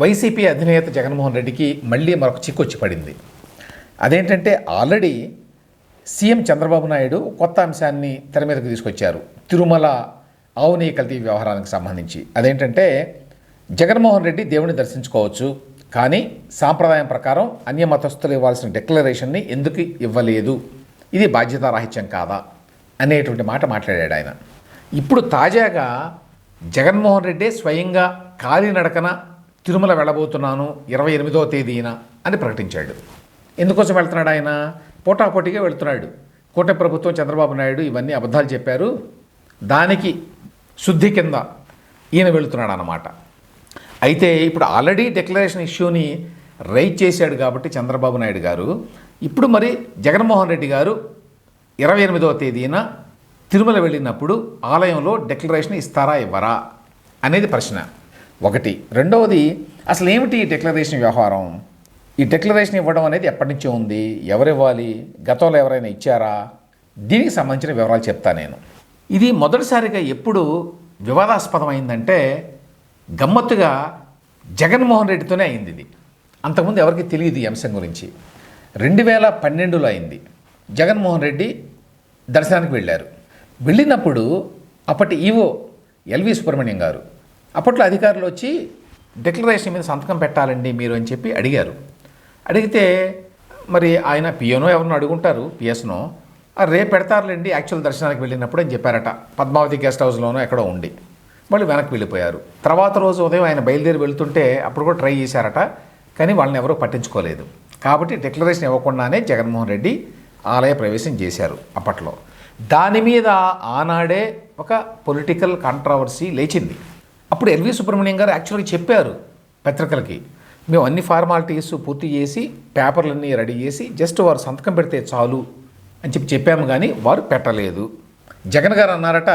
YCP అధినేత జగన్మోహన్ రెడ్డికి మళ్ళీ మరొక చిక్కు వచ్చి పడింది. అదేంటంటే ఆల్రెడీ సీఎం చంద్రబాబు నాయుడు కొత్త అంశాన్ని తెర మీదకు తీసుకొచ్చారు. తిరుమల ఆవుని కల్తీ వ్యవహారానికి సంబంధించి. అదేంటంటే జగన్మోహన్ రెడ్డి దేవుని దర్శించుకోవచ్చు కానీ సాంప్రదాయం ప్రకారం అన్య మతస్థులు ఇవ్వాల్సిన డిక్లరేషన్ని ఎందుకు ఇవ్వలేదు? ఇది బాధ్యతారాహిత్యం కాదా? అనేటువంటి మాట మాట్లాడాడు ఆయన. ఇప్పుడు తాజాగా జగన్మోహన్ రెడ్డి స్వయంగా కాలినడకన తిరుమల వెళ్ళబోతున్నాను ఇరవై ఎనిమిదవ తేదీన అని ప్రకటించాడు. ఎందుకోసం వెళ్తున్నాడు ఆయన? పోటాపోటీగా వెళ్తున్నాడు. కోట ప్రభుత్వం చంద్రబాబు నాయుడు ఇవన్నీ అబద్ధాలు చెప్పారు. దానికి శుద్ధి కింద ఈయన వెళుతున్నాడు అన్నమాట. అయితే ఇప్పుడు ఆల్రెడీ డిక్లరేషన్ ఇష్యూని రైజ్ చేశాడు కాబట్టి చంద్రబాబు నాయుడు గారు. ఇప్పుడు మరి జగన్మోహన్ రెడ్డి గారు ఇరవై ఎనిమిదవ తేదీన తిరుమల వెళ్ళినప్పుడు ఆలయంలో డిక్లరేషన్ ఇస్తారా ఇవ్వరా అనేది ప్రశ్న. ఒకటి. రెండవది అసలు ఏమిటి ఈ డిక్లరేషన్ వ్యవహారం? ఈ డిక్లరేషన్ ఇవ్వడం అనేది ఎప్పటి నుంచో ఉంది. ఎవరు ఇవ్వాలి గతంలో ఎవరైనా ఇచ్చారా? దీనికి సంబంధించిన వివరాలు చెప్తా నేను. ఇది మొదటిసారిగా ఎప్పుడు వివాదాస్పదమైందంటే గమ్మత్తుగా జగన్మోహన్ రెడ్డితోనే అయింది ఇది. అంతకుముందు ఎవరికి తెలియదు ఈ అంశం గురించి. రెండు వేల పన్నెండులో అయింది. జగన్మోహన్ రెడ్డి దర్శనానికి వెళ్ళారు. వెళ్ళినప్పుడు అప్పటి ఈవో ఎల్వి సుబ్రహ్మణ్యం గారు అప్పట్లో అధికారులు వచ్చి డిక్లరేషన్ మీద సంతకం పెట్టాలండి మీరు అని చెప్పి అడిగారు. అడిగితే మరి ఆయన పిఎనో ఎవరినో అడుగుంటారు పిఎస్నో. రేపు పెడతారులేండి యాక్చువల్ దర్శనానికి వెళ్ళినప్పుడు అని చెప్పారట. పద్మావతి గెస్ట్ హౌస్లోనో ఎక్కడో ఉండి. వాళ్ళు వెనక్కి వెళ్ళిపోయారు. తర్వాత రోజు ఉదయం ఆయన బయలుదేరి వెళ్తుంటే అప్పుడు కూడా ట్రై చేశారట కానీ వాళ్ళని ఎవరూ పట్టించుకోలేదు. కాబట్టి డిక్లరేషన్ ఇవ్వకుండానే జగన్మోహన్ రెడ్డి ఆలయ ప్రవేశం చేశారు అప్పట్లో. దాని మీద ఆనాడే ఒక పొలిటికల్ కాంట్రవర్సీ లేచింది. అప్పుడు ఎల్వి సుబ్రహ్మణ్యం గారు యాక్చువల్గా చెప్పారు పత్రికలకి మేము అన్ని ఫార్మాలిటీస్ పూర్తి చేసి పేపర్లన్నీ రెడీ చేసి జస్ట్ వారు సంతకం పెడితే చాలు అని చెప్పి చెప్పాము కానీ వారు పెట్టలేదు. జగన్ గారు అన్నారట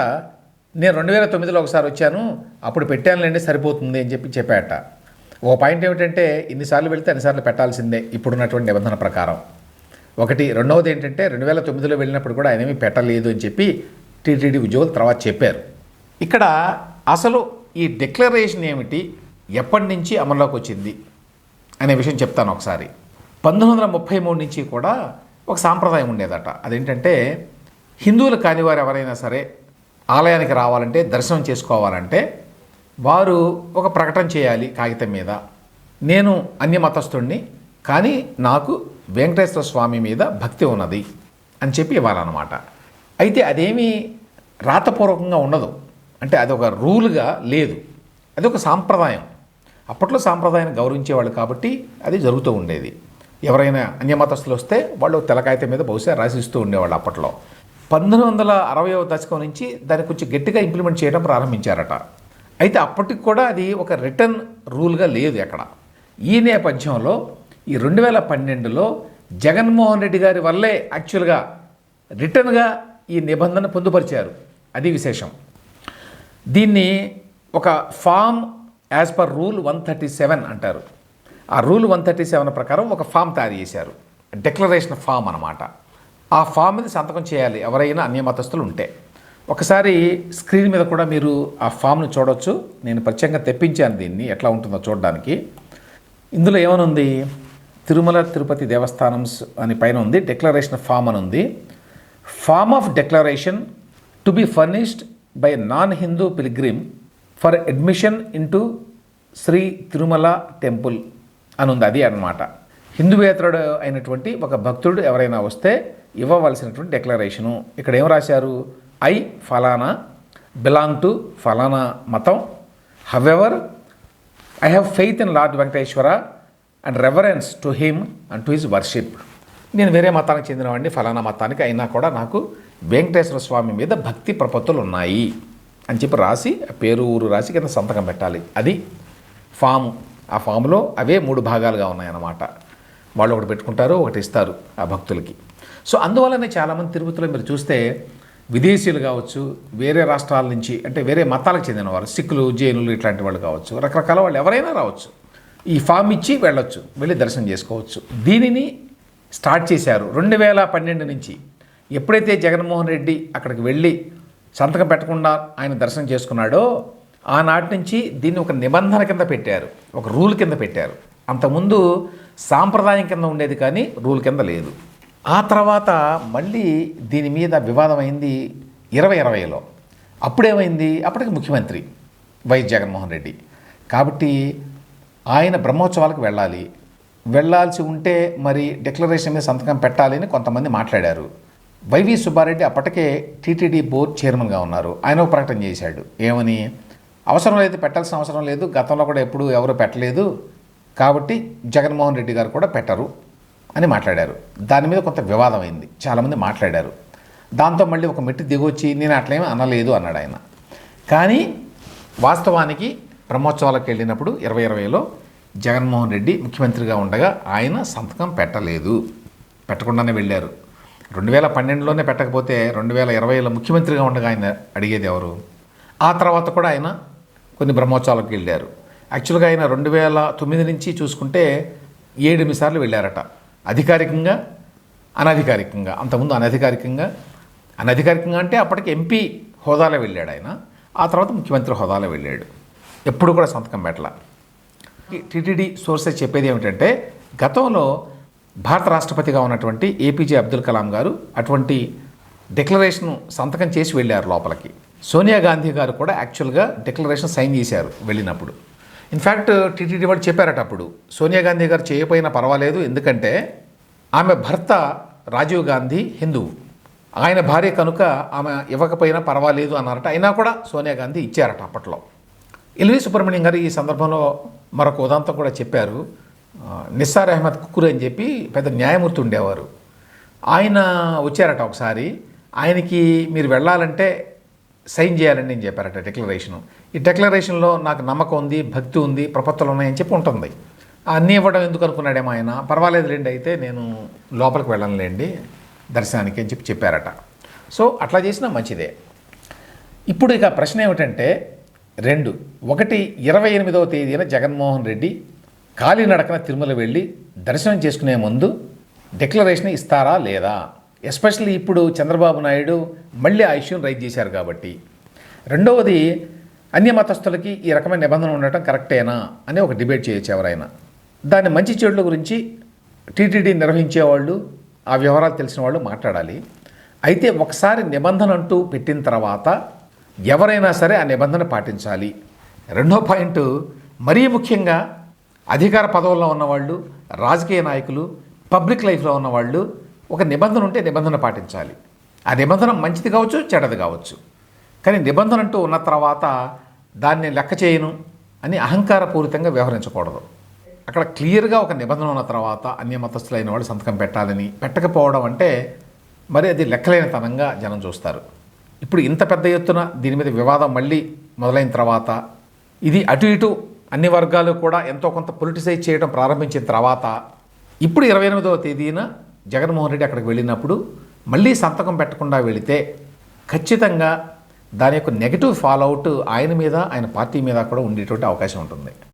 నేను రెండు వేల తొమ్మిదిలో ఒకసారి వచ్చాను అప్పుడు పెట్టానులేండి సరిపోతుంది అని చెప్పి చెప్పాట ఓ పాయింట్ ఏమిటంటే ఇన్నిసార్లు వెళితే అన్నిసార్లు పెట్టాల్సిందే ఇప్పుడున్నటువంటి నిబంధన ప్రకారం. ఒకటి రెండవది ఏంటంటే రెండు వేల తొమ్మిదిలో వెళ్ళినప్పుడు కూడా ఆయన ఏమీ పెట్టలేదు అని చెప్పి టీటీడీ ఉద్యోగులు తర్వాత చెప్పారు. ఇక్కడ అసలు ఈ డిక్లరేషన్ ఏమిటి? ఎప్పటి నుంచి అమల్లోకి వచ్చింది? అనే విషయం చెప్తాను ఒకసారి. పంతొమ్మిది వందల ముప్పై మూడు నుంచి కూడా ఒక సాంప్రదాయం ఉండేదట. అదేంటంటే హిందువులు కాని వారు ఎవరైనా సరే ఆలయానికి రావాలంటే దర్శనం చేసుకోవాలంటే వారు ఒక ప్రకటన చేయాలి కాగితం మీద. నేను అన్యమతస్థుడిని కానీ నాకు వెంకటేశ్వర స్వామి మీద భక్తి ఉన్నది అని చెప్పి ఇవ్వాలన్నమాట. అయితే అదేమీ రాతపూర్వకంగా ఉండదు. అంటే అది ఒక రూల్గా లేదు. అది ఒక సాంప్రదాయం. అప్పట్లో సాంప్రదాయాన్ని గౌరవించేవాళ్ళు కాబట్టి అది జరుగుతూ ఉండేది. ఎవరైనా అన్యమతస్తులు వస్తే వాళ్ళు తెలకాయత మీద బహుశా రాసిస్తూ ఉండేవాళ్ళు అప్పట్లో. పంతొమ్మిది వందల అరవైవ దశకం నుంచి దాన్ని కొంచెం గట్టిగా ఇంప్లిమెంట్ చేయడం ప్రారంభించారట. అయితే అప్పటికి కూడా అది ఒక రిటర్న్ రూల్గా లేదు ఎక్కడ. ఈ నేపథ్యంలో ఈ రెండు వేల పన్నెండులో జగన్మోహన్ రెడ్డి గారి వల్లే యాక్చువల్గా రిటర్న్గా ఈ నిబంధన పొందుపరిచారు. అది విశేషం. దీన్ని ఒక form as per rule one thirty seven అంటారు. ఆ రూల్ వన్ థర్టీ సెవెన్ ప్రకారం ఒక ఫామ్ తయారు చేశారు. డిక్లరేషన్ ఫామ్ అనమాట ఆ ఫామ్ మీద సంతకం చేయాలి. ఎవరైనా అన్యమతస్తులు ఉంటే. ఒకసారి స్క్రీన్ మీద కూడా మీరు ఆ ఫామ్ను చూడొచ్చు. నేను ప్రత్యేకంగా తెప్పించాను దీన్ని. ఎట్లా ఉంటుందో చూడడానికి. ఇందులో ఏమనుంది? తిరుమల తిరుపతి దేవస్థానంస్ అని పైన ఉంది. డిక్లరేషన్ ఫామ్ అని ఉంది. Form of declaration to be furnished by non Hindu pilgrim for admission into Shri Tirumala temple అని ఉంది అది అన్నమాట. హిందువేతరుడు అయినటువంటి ఒక భక్తుడు ఎవరైనా వస్తే ఇవ్వవలసినటువంటి డిక్లరేషను ఇక్కడ ఏం రాశారు? ఐ ఫలానా బిలాంగ్ టు ఫలానా మతం. However I have faith in lord Venkateswara and reverence to him and to his worship నేను వేరే మతానికి చెందినవాడిని ఫలానా మతానికి. అయినా కూడా నాకు వెంకటేశ్వర స్వామి మీద భక్తి ప్రపత్తులు ఉన్నాయి అని చెప్పి రాసి ఆ పేరు ఊరు రాసి కింద సంతకం పెట్టాలి. అది ఫాము. ఆ ఫామ్లో అవే మూడు భాగాలుగా ఉన్నాయన్నమాట. వాళ్ళు ఒకటి పెట్టుకుంటారు ఒకటి ఇస్తారు ఆ భక్తులకి. సో అందువల్లనే చాలామంది తిరుపతిలో మీరు చూస్తే విదేశీయులు కావచ్చు వేరే రాష్ట్రాల నుంచి అంటే వేరే మతాలకు చెందిన వారు సిక్కులు జైనులు ఇట్లాంటి వాళ్ళు కావచ్చు రకరకాల వాళ్ళు ఎవరైనా రావచ్చు. ఈ ఫామ్ ఇచ్చి వెళ్ళొచ్చు వెళ్ళి దర్శనం చేసుకోవచ్చు. దీనిని స్టార్ట్ చేశారు రెండు వేల పన్నెండు నుంచి. ఎప్పుడైతే జగన్మోహన్ రెడ్డి అక్కడికి వెళ్ళి సంతకం పెట్టకుండా ఆయన దర్శనం చేసుకున్నాడో ఆనాటి నుంచి దీన్ని ఒక నిబంధన కింద పెట్టారు ఒక రూల్ కింద పెట్టారు. అంతకుముందు సాంప్రదాయం కింద ఉండేది కానీ రూల్ కింద లేదు. ఆ తర్వాత మళ్ళీ దీని మీద వివాదం అయింది ఇరవై ఇరవైలో. అప్పుడేమైంది? అప్పటికి ముఖ్యమంత్రి వైఎస్ జగన్మోహన్ రెడ్డి. కాబట్టి ఆయన బ్రహ్మోత్సవాలకు వెళ్ళాలి. వెళ్ళాల్సి ఉంటే మరి డిక్లరేషన్ మీద సంతకం పెట్టాలి అని కొంతమంది మాట్లాడారు. వైవి సుబ్బారెడ్డి అప్పటికే టీటీడీ బోర్డు చైర్మన్గా ఉన్నారు. ఆయన ఒక ప్రకటన చేశాడు. ఏమని? అవసరం లేదు పెట్టాల్సిన అవసరం లేదు గతంలో కూడా ఎప్పుడు ఎవరు పెట్టలేదు కాబట్టి జగన్మోహన్ రెడ్డి గారు కూడా పెట్టరు అని మాట్లాడారు. దాని మీద కొంత వివాదం అయింది. చాలామంది మాట్లాడారు. దాంతో మళ్ళీ ఒక మెట్టు దిగొచ్చి నేను అట్లేమీ అనలేదు అన్నాడు ఆయన. కానీ వాస్తవానికి బ్రహ్మోత్సవాలకు వెళ్ళినప్పుడు ఇరవై ఇరవైలో జగన్మోహన్ రెడ్డి ముఖ్యమంత్రిగా ఉండగా ఆయన సంతకం పెట్టలేదు. పెట్టకుండానే వెళ్ళారు. రెండు వేల పన్నెండులోనే పెట్టకపోతే రెండు వేల ఇరవైలో ముఖ్యమంత్రిగా ఉండగా ఆయన అడిగేది ఎవరు ఆ తర్వాత కూడా ఆయన కొన్ని బ్రహ్మోత్సవాలకు వెళ్ళారు యాక్చువల్గా ఆయన రెండు వేల తొమ్మిది నుంచి చూసుకుంటే ఏడెనిమిది సార్లు వెళ్ళారట అధికారికంగా అనధికారికంగా అంతకుముందు అనధికారికంగా అనధికారికంగా అంటే అప్పటికి ఎంపీ హోదాలో వెళ్ళాడు ఆయన ఆ తర్వాత ముఖ్యమంత్రి హోదాలో వెళ్ళాడు ఎప్పుడు కూడా సంతకం పెట్టల టీటీడీ సోర్సెస్ చెప్పేది ఏమిటంటే గతంలో భారత రాష్ట్రపతిగా ఉన్నటువంటి ఏపీజే అబ్దుల్ కలాం గారు అటువంటి డిక్లరేషన్ సంతకం చేసి వెళ్ళారు లోపలికి. సోనియా గాంధీ గారు కూడా యాక్చువల్గా డిక్లరేషన్ సైన్ చేశారు వెళ్ళినప్పుడు. ఇన్ఫ్యాక్ట్ టీటీడీ వాళ్ళు చెప్పారట అప్పుడు సోనియా గాంధీ గారు చేయకపోయినా పర్వాలేదు ఎందుకంటే ఆమె భర్త రాజీవ్ గాంధీ హిందువు ఆయన భార్య కనుక ఆమె ఇవ్వకపోయినా పర్వాలేదు అన్నారట అయినా కూడా సోనియా గాంధీ ఇచ్చారట అప్పట్లో. ఎల్వి సుబ్రహ్మణ్యం గారు ఈ సందర్భంలో మరొక ఉదాంతం కూడా చెప్పారు నిస్సార్ అహ్మద్ కుక్కుర్ అని చెప్పి పెద్ద న్యాయమూర్తి ఉండేవారు. ఆయన వచ్చారట ఒకసారి. ఆయనకి మీరు వెళ్ళాలంటే సైన్ చేయాలని నేను చెప్పారట డిక్లరేషను. ఈ డిక్లరేషన్లో నాకు నమ్మకం ఉంది భక్తి ఉంది ప్రపత్తులు ఉన్నాయని చెప్పి ఉంటుంది. అన్నీ ఇవ్వడం ఎందుకు అనుకున్నాడేమో ఆయన. పర్వాలేదు లేండి అయితే నేను లోపలికి వెళ్ళనులేండి దర్శనానికి అని చెప్పి చెప్పారట. సో అట్లా చేసినా మంచిదే. ఇప్పుడు ఇక ప్రశ్న ఏమిటంటే రెండు ఒకటి ఇరవై ఎనిమిదవ తేదీన జగన్మోహన్ రెడ్డి కాలినడకన తిరుమల వెళ్ళి దర్శనం చేసుకునే ముందు డిక్లరేషన్ ఇస్తారా లేదా? ఎస్పెషల్లీ ఇప్పుడు చంద్రబాబు నాయుడు మళ్ళీ ఆ ఇష్యూని రైజ్ చేశారు కాబట్టి. రెండవది అన్య మతస్థులకి ఈ రకమైన నిబంధన ఉండటం కరెక్టేనా అని ఒక డిబేట్ చేయొచ్చు ఎవరైనా. దాని మంచి చెడుల గురించి టీటీడీ నిర్వహించేవాళ్ళు ఆ వివరాలు తెలిసిన వాళ్ళు మాట్లాడాలి. అయితే ఒకసారి నిబంధన అంటూ పెట్టిన తర్వాత ఎవరైనా సరే ఆ నిబంధన పాటించాలి. రెండో పాయింట్ మరీ ముఖ్యంగా అధికార పదవుల్లో ఉన్నవాళ్ళు రాజకీయ నాయకులు పబ్లిక్ లైఫ్లో ఉన్నవాళ్ళు ఒక నిబంధన ఉంటే నిబంధన పాటించాలి. ఆ నిబంధన మంచిది కావచ్చు చెడ్డది కావచ్చు. కానీ నిబంధన అంటూ ఉన్న తర్వాత దాన్ని లెక్క చేయను అని అహంకారపూరితంగా వ్యవహరించకూడదు. అక్కడ క్లియర్గా ఒక నిబంధన ఉన్న తర్వాత అన్ని మతస్థులైన వాళ్ళు సంతకం పెట్టాలని పెట్టకపోవడం అంటే మరి అది లెక్కలేనితనంగా జనం చూస్తారు. ఇప్పుడు ఇంత పెద్ద ఎత్తున దీని మీద వివాదం మళ్ళీ మొదలైన తర్వాత ఇది అటు ఇటు అన్ని వర్గాలు కూడా ఎంతో కొంత పొలిటిసైజ్ చేయడం ప్రారంభించిన తర్వాత ఇప్పుడు ఇరవై ఎనిమిదవ తేదీన జగన్మోహన్ రెడ్డి అక్కడికి వెళ్ళినప్పుడు మళ్ళీ సంతకం పెట్టకుండా వెళితే ఖచ్చితంగా దాని యొక్క నెగిటివ్ ఫాలోఅవుట్ ఆయన మీద ఆయన పార్టీ మీద కూడా ఉండేటువంటి అవకాశం ఉంటుంది.